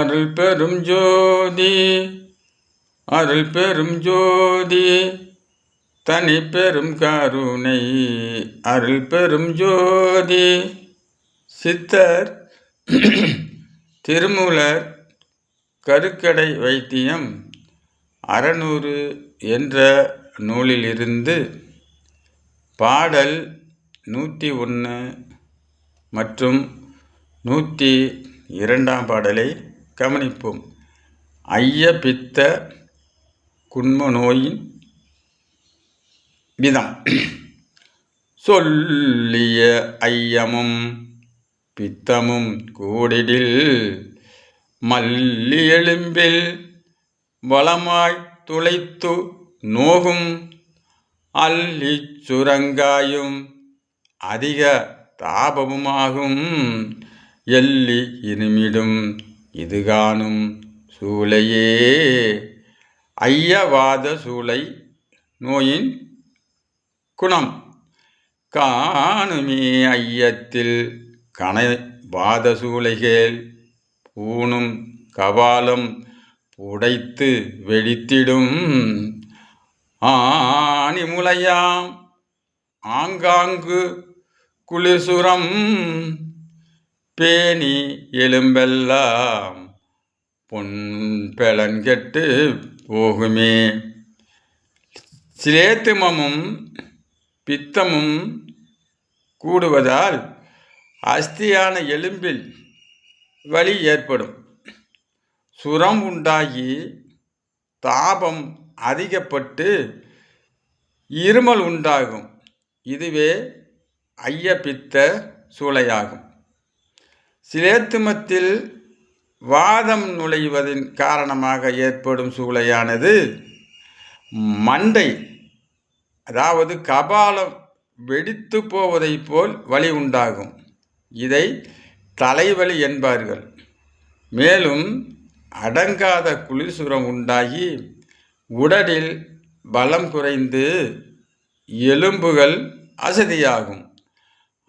அருள் பெரும் ஜோதி அருள் பெரும் ஜோதி தனி பெரும் கருணை அருள் பெரும் ஜோதி. சித்தர் திருமூலர் கருக்கடை வைத்தியம் அறநூறு என்ற நூலிலிருந்து பாடல் நூற்றி ஒன்று மற்றும் நூற்றி இரண்டாம் பாடலை கவனிப்போம். ஐய பித்த குன்ம நோயின் விதம். சொல்லிய ஐயமும் பித்தமும் கூடிடில் மல்லி எலும்பில் வளமாய் துளைத்து நோகும் அல்லி சுரங்காயும் அதிக தாபமுமாகும். எள்ளி இனிமிடும் இது காணும் சூளையே. ஐயவாத சூளை நோயின் குணம். காணுமே ஐயத்தில் கனை வாத சூளைகள். பூணும் கபாலம் புடைத்து வெடித்திடும். ஆணி முளையாம் ஆங்காங்கு குளிசுரம் பேணி எலும்பெல்லாம் பொன் கெட்டு போகுமே. சிலேத்துமமும் பித்தமும் கூடுவதால் அஸ்தியான எலும்பில் வலி ஏற்படும். சுரம் உண்டாகி தாபம் அதிகப்பட்டு இருமல் உண்டாகும். இதுவே ஐயப்பித்த சூளையாகும். சிலேத்துமத்தில் வாதம் நுழைவதன் காரணமாக ஏற்படும் சூளையானது மண்டை அதாவது கபாலம் வெடித்து போவதைப் போல் வலி உண்டாகும். இதை தலைவலி என்பார்கள். மேலும் அடங்காத குளிர்சுரம் உண்டாகி உடலில் பலம் குறைந்து எலும்புகள் அசதியாகும்.